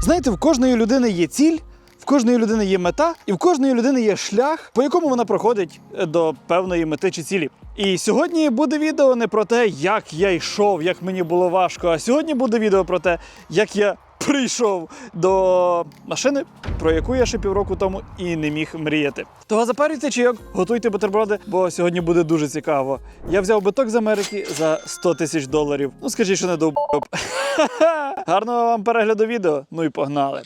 Знаєте, в кожної людини є ціль, в кожної людини є мета, і в кожної людини є шлях, по якому вона проходить е, до певної мети чи цілі. І сьогодні буде відео не про те, як я йшов, як мені було важко. А сьогодні буде відео про те, як я прийшов до машини, про яку я ще півроку тому і не міг мріяти. Того запарюйте чайок, готуйте бутерброди, бо сьогодні буде дуже цікаво. Я взяв биток з Америки за 100 тисяч доларів. Ну скажіть, що не до Гарного вам перегляду відео. Ну і погнали.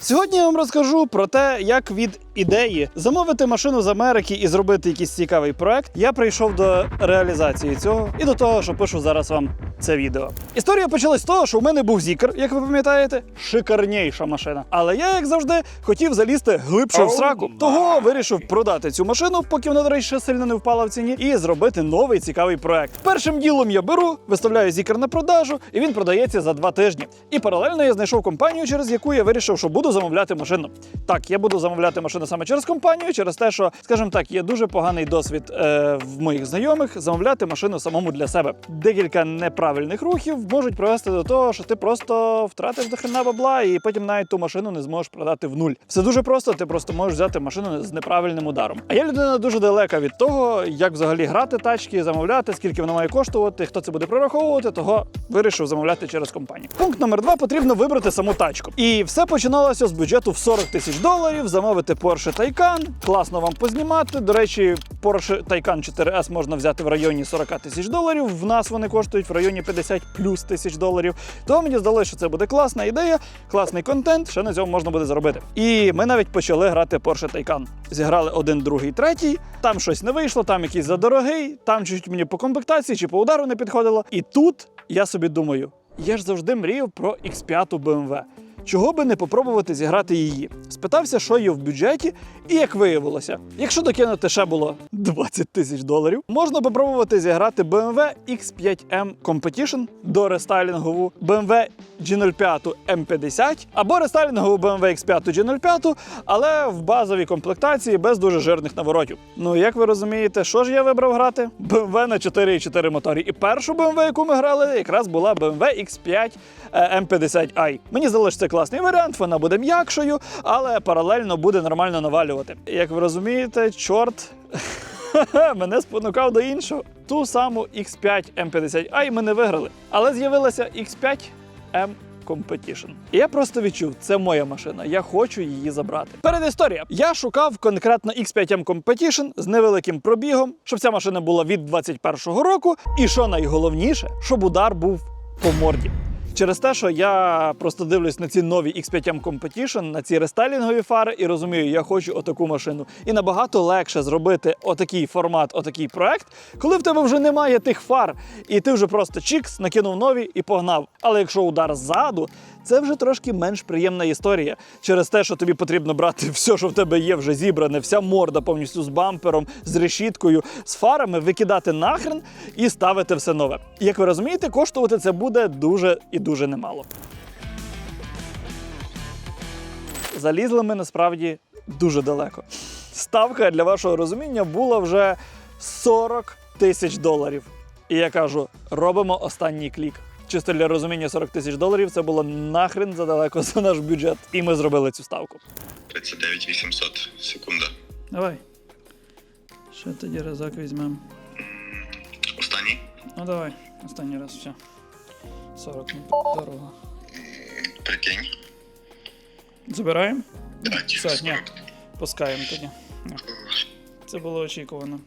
Сьогодні я вам розкажу про те, як від ідеї замовити машину з Америки і зробити якийсь цікавий проект. Я прийшов до реалізації цього і до того, що пишу зараз вам це відео. Історія почалась з того, що в мене був зікр, як ви пам'ятаєте, шикарніша машина. Але я, як завжди, хотів залізти глибше в сраку. Того вирішив продати цю машину, поки вона, до речі, ще сильно не впала в ціні, і зробити новий цікавий проект. Першим ділом я беру, виставляю зікр на продажу, і він продається за два тижні. І паралельно я знайшов компанію, через яку я вирішив, що буду замовляти машину. Так, я буду замовляти машину саме через компанію, через те, що, скажімо так, є дуже поганий досвід е, в моїх знайомих замовляти машину самому для себе. Декілька неправильних рухів можуть привести до того, що ти просто втратиш до хрена бабла, і потім навіть ту машину не зможеш продати в нуль. Все дуже просто. Ти просто можеш взяти машину з неправильним ударом. А я людина дуже далека від того, як взагалі грати тачки, замовляти, скільки вона має коштувати, хто це буде прораховувати. Того вирішив замовляти через компанію. Пункт номер два потрібно вибрати саму тачку. І все починалося з бюджету в 40 тисяч доларів. Замовити Porsche Taycan, класно вам познімати. До речі, Porsche Taycan 4S можна взяти в районі 40 тисяч доларів. В нас вони коштують в районі 50 плюс тисяч доларів. Тому мені здалося, що це буде класна ідея, класний контент. Що на цьому можна буде зробити. І ми навіть почали грати Porsche Taycan. Зіграли один, другий, третій. Там щось не вийшло, там якийсь задорогий, там чуть мені по комплектації чи по удару не підходило. І тут я собі думаю. Я ж завжди мріяв про X5 BMW. Чого би не попробувати зіграти її? Спитався, що є в бюджеті, і як виявилося, якщо докинути ще було 20 тисяч доларів, можна попробувати зіграти BMW X5M Competition до рестайлінгову BMW G05 M50 або рестайлінгову BMW X5 G05, але в базовій комплектації без дуже жирних наворотів. Ну як ви розумієте, що ж я вибрав грати? BMW на 4,4 моторі. І першу BMW, яку ми грали, якраз була BMW X5 е, M50i. Мені це класний варіант, вона буде м'якшою, але паралельно буде нормально навалювати. Як ви розумієте, чорт. Мене спонукав до іншого. Ту саму X5 M50i ми не виграли. Але з'явилася X5 M Competition. І я просто відчув, це моя машина, я хочу її забрати. Перед історія. Я шукав конкретно X5M Competition з невеликим пробігом, щоб ця машина була від 21-го року. І що найголовніше, щоб удар був по морді. Через те, що я просто дивлюсь на ці нові X5M Competition, на ці рестайлінгові фари і розумію, я хочу отаку машину. І набагато легше зробити отакий формат, отакий проект, коли в тебе вже немає тих фар, і ти вже просто чікс, накинув нові і погнав. Але якщо удар ззаду, це вже трошки менш приємна історія. Через те, що тобі потрібно брати все, що в тебе є, вже зібране, вся морда повністю з бампером, з решіткою, з фарами, викидати нахрен і ставити все нове. Як ви розумієте, коштувати це буде дуже і дуже немало. Залізли ми насправді дуже далеко. Ставка для вашого розуміння була вже 40 тисяч доларів. І я кажу: робимо останній клік. Чисто для розуміння 40 тисяч доларів це було нахрен задалеко за наш бюджет. І ми зробили цю ставку. 39 800 секунда. Давай. Ще тоді разок візьмемо. Останній. Ну давай, останній раз все. 40 ну, дорога. Прикинь. Забираємо? Да, Все, ні. Пускаємо тоді. Ні. Це було очікувано.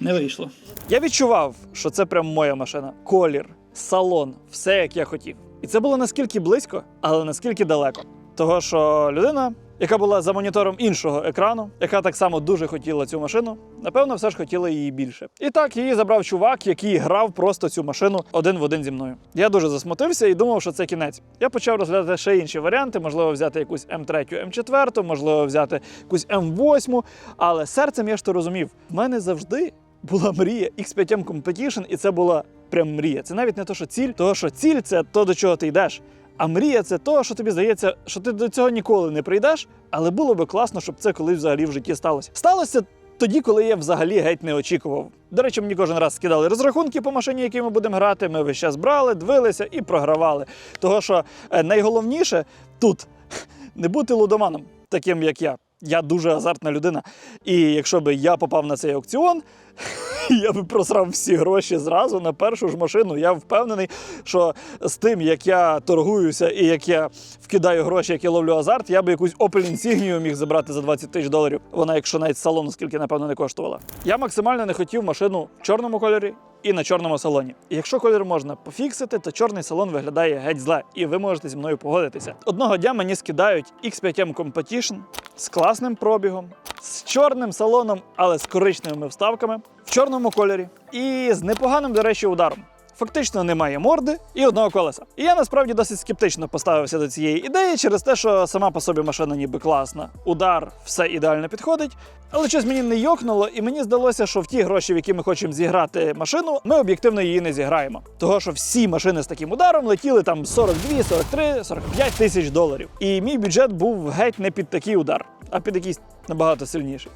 Не вийшло. Я відчував, що це прям моя машина. Колір, салон, все як я хотів. І це було наскільки близько, але наскільки далеко. Того, що людина, яка була за монітором іншого екрану, яка так само дуже хотіла цю машину, напевно, все ж хотіла її більше. І так її забрав чувак, який грав просто цю машину один в один зі мною. Я дуже засмутився і думав, що це кінець. Я почав розглядати ще інші варіанти, можливо, взяти якусь М3, М4, можливо, взяти якусь М8. Але серцем я ж то розумів, в мене завжди була мрія X5M Competition, і це була прям мрія. Це навіть не то, що ціль, того, що ціль це то, до чого ти йдеш. А мрія це то, що тобі здається, що ти до цього ніколи не прийдеш, але було би класно, щоб це колись взагалі в житті сталося. Сталося тоді, коли я взагалі геть не очікував. До речі, мені кожен раз скидали розрахунки по машині, які ми будемо грати. Ми весь час брали, дивилися і програвали. Того, що е, найголовніше тут не бути лудоманом, таким як я. Я дуже азартна людина. І якщо би я попав на цей аукціон, я би просрав всі гроші зразу на першу ж машину. Я впевнений, що з тим, як я торгуюся і як я вкидаю гроші, як я ловлю азарт, я би якусь Opel Insignia міг забрати за 20 тисяч доларів. Вона, якщо навіть з салону, скільки, напевно, не коштувала. Я максимально не хотів машину в чорному кольорі. І на чорному салоні. І якщо колір можна пофіксити, то чорний салон виглядає геть зле, і ви можете зі мною погодитися. Одного дня мені скидають X5M Competition з класним пробігом, з чорним салоном, але з коричневими вставками, в чорному кольорі і з непоганим, до речі, ударом. Фактично немає морди і одного колеса. І я насправді досить скептично поставився до цієї ідеї через те, що сама по собі машина ніби класна. Удар все ідеально підходить. Але щось мені не йокнуло, і мені здалося, що в ті гроші, в які ми хочемо зіграти машину, ми об'єктивно її не зіграємо. Того, що всі машини з таким ударом летіли там 42, 43, 45 тисяч доларів. І мій бюджет був геть не під такий удар, а під якийсь набагато сильніший.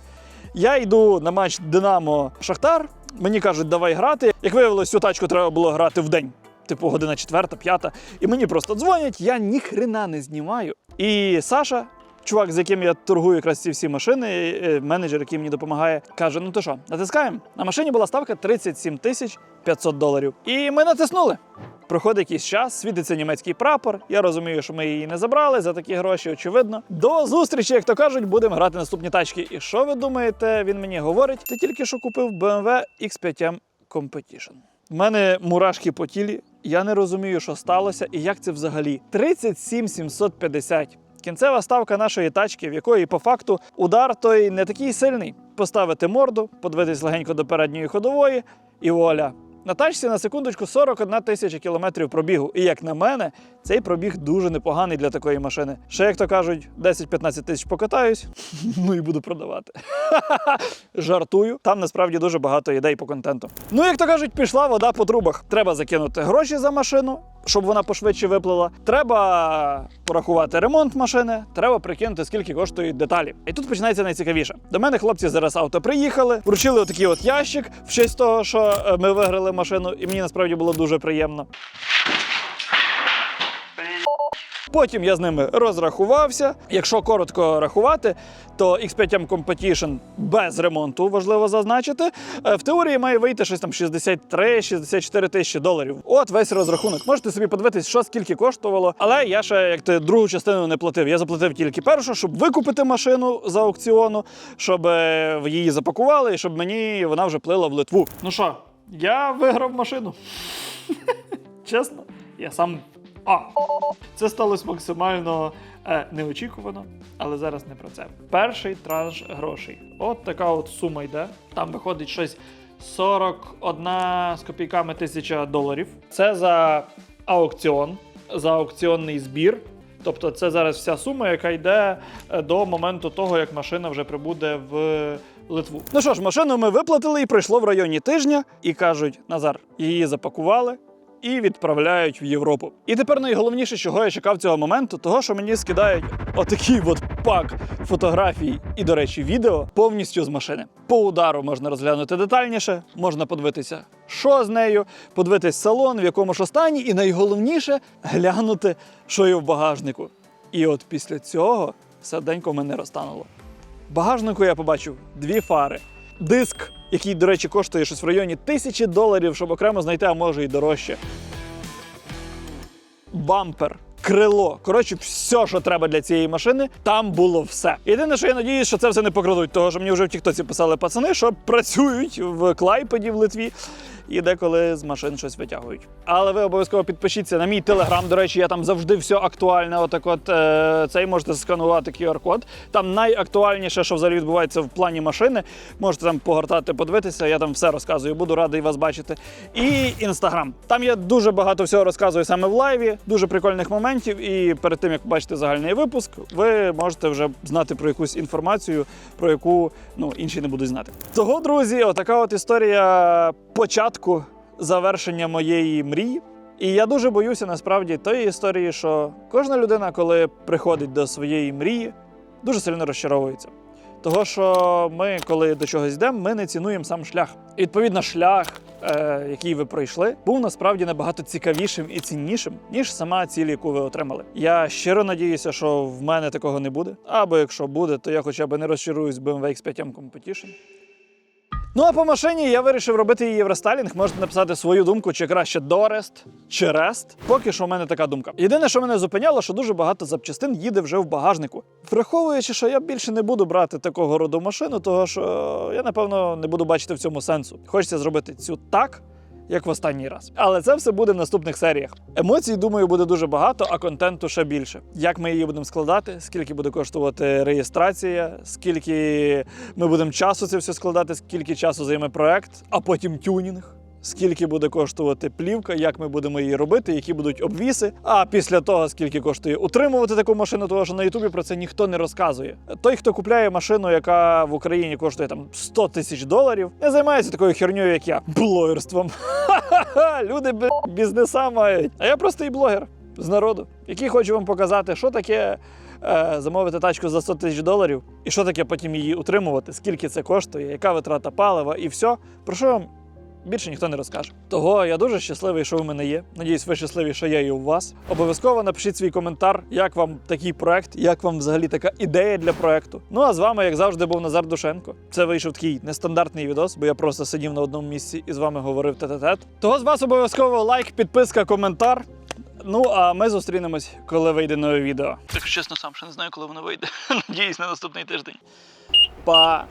Я йду на матч Динамо Шахтар. Мені кажуть, давай грати. Як виявилось, цю тачку треба було грати в день. Типу година четверта, п'ята. І мені просто дзвонять, я ніхрена не знімаю. І Саша, чувак, з яким я торгую якраз ці всі машини, е, менеджер, який мені допомагає, каже: ну то що, натискаємо? На машині була ставка 37 тисяч 500 доларів. І ми натиснули. Проходить якийсь час, світиться німецький прапор. Я розумію, що ми її не забрали за такі гроші, очевидно. До зустрічі, як то кажуть, будемо грати наступні тачки. І що ви думаєте? Він мені говорить: ти тільки що купив BMW X5M Competition. У мене мурашки по тілі. Я не розумію, що сталося і як це взагалі. 37 750. Кінцева ставка нашої тачки, в якої по факту удар той не такий сильний. Поставити морду, подивитись легенько до передньої ходової, і вуаля. На тачці на секундочку 41 тисяча кілометрів пробігу. І як на мене, цей пробіг дуже непоганий для такої машини. Ще, як то кажуть, 10-15 тисяч покатаюсь, ну і буду продавати. Жартую. Там насправді дуже багато ідей по контенту. Ну, як то кажуть, пішла вода по трубах. Треба закинути гроші за машину, щоб вона пошвидше виплила. Треба порахувати ремонт машини, треба прикинути, скільки коштують деталі. І тут починається найцікавіше. До мене хлопці зараз авто приїхали, вручили отакий от ящик в честь того, що е, ми виграли машину, і мені насправді було дуже приємно. Потім я з ними розрахувався. Якщо коротко рахувати, то X5M Competition без ремонту важливо зазначити. е, В теорії має вийти щось там 63-64 тисячі доларів. От весь розрахунок. Можете собі подивитись, що скільки коштувало. Але я ще як ти другу частину не платив. Я заплатив тільки першу, щоб викупити машину з аукціону, щоб е, її запакували, і щоб мені вона вже плила в Литву. Ну що, я виграв машину. Чесно, я сам. А, це сталося максимально е, неочікувано, але зараз не про це. Перший транш грошей. От така от сума йде. Там виходить щось 41 з копійками тисяча доларів. Це за аукціон, за аукціонний збір. Тобто це зараз вся сума, яка йде е, до моменту того, як машина вже прибуде в Литву. Ну що ж, машину ми виплатили і пройшло в районі тижня, і кажуть: Назар, її запакували і відправляють в Європу. І тепер найголовніше, чого я чекав цього моменту, того, що мені скидають отакий от пак фотографій і, до речі, відео повністю з машини. По удару можна розглянути детальніше, можна подивитися, що з нею, подивитись салон, в якому ж стані, і найголовніше глянути, що є в багажнику. І от після цього серденько в мене розтануло. В багажнику я побачив дві фари. Диск, який, до речі, коштує щось в районі тисячі доларів, щоб окремо знайти, а може і дорожче. Бампер, крило. Коротше, все, що треба для цієї машини, там було все. Єдине, що я надіюсь, що це все не покрадуть, того що мені вже в Тіктоці писали пацани, що працюють в Клайпеді в Литві. І деколи з машин щось витягують. Але ви обов'язково підпишіться на мій телеграм. До речі, я там завжди все актуальне. Отак, от е, цей можете сканувати QR-код. Там найактуальніше, що взагалі відбувається в плані машини. Можете там погортати, подивитися. Я там все розказую. Буду радий вас бачити. І інстаграм. Там я дуже багато всього розказую саме в лайві, дуже прикольних моментів. І перед тим як побачите загальний випуск, ви можете вже знати про якусь інформацію, про яку ну інші не будуть знати. Того, друзі, отака от історія початку завершення моєї мрії. І я дуже боюся насправді тої історії, що кожна людина, коли приходить до своєї мрії, дуже сильно розчаровується. Того, що ми, коли до чогось йдемо, ми не цінуємо сам шлях. І відповідно, шлях, е, який ви пройшли, був насправді набагато цікавішим і ціннішим, ніж сама ціль, яку ви отримали. Я щиро надіюся, що в мене такого не буде. Або якщо буде, то я хоча б не розчаруюсь BMW X5 Competition. Ну а по машині я вирішив робити її євростайлінг. Можете написати свою думку, чи краще Дорест, чи Рест. Поки що в мене така думка. Єдине, що мене зупиняло, що дуже багато запчастин їде вже в багажнику. Враховуючи, що я більше не буду брати такого роду машину, того що я напевно не буду бачити в цьому сенсу. Хочеться зробити цю так. Як в останній раз. Але це все буде в наступних серіях. Емоцій, думаю, буде дуже багато, а контенту ще більше. Як ми її будемо складати, скільки буде коштувати реєстрація, скільки ми будемо часу це все складати, скільки часу займе проект, а потім тюнінг. Скільки буде коштувати плівка, як ми будемо її робити, які будуть обвіси. А після того, скільки коштує утримувати таку машину, тому що на Ютубі про це ніхто не розказує. Той, хто купляє машину, яка в Україні коштує там 100 тисяч доларів, не займається такою херньою, як я, блогерством. Люди бізнеса мають. А я просто і блогер з народу, який хочу вам показати, що таке. е, Замовити тачку за 100 тисяч доларів, і що таке потім її утримувати, скільки це коштує, яка витрата палива, і все. Про що вам більше ніхто не розкаже. Того я дуже щасливий, що ви мене є. Надіюсь, ви щасливі, що я і у вас. Обов'язково напишіть свій коментар, як вам такий проект, як вам взагалі така ідея для проекту. Ну а з вами, як завжди, був Назар Душенко. Це вийшов такий нестандартний відос, бо я просто сидів на одному місці і з вами говорив тет-а-тет. Того з вас обов'язково лайк, підписка, коментар. Ну а ми зустрінемось, коли вийде нове відео. Так чесно, сам ще не знаю, коли воно вийде. Надіюсь, на наступний тиждень. Па!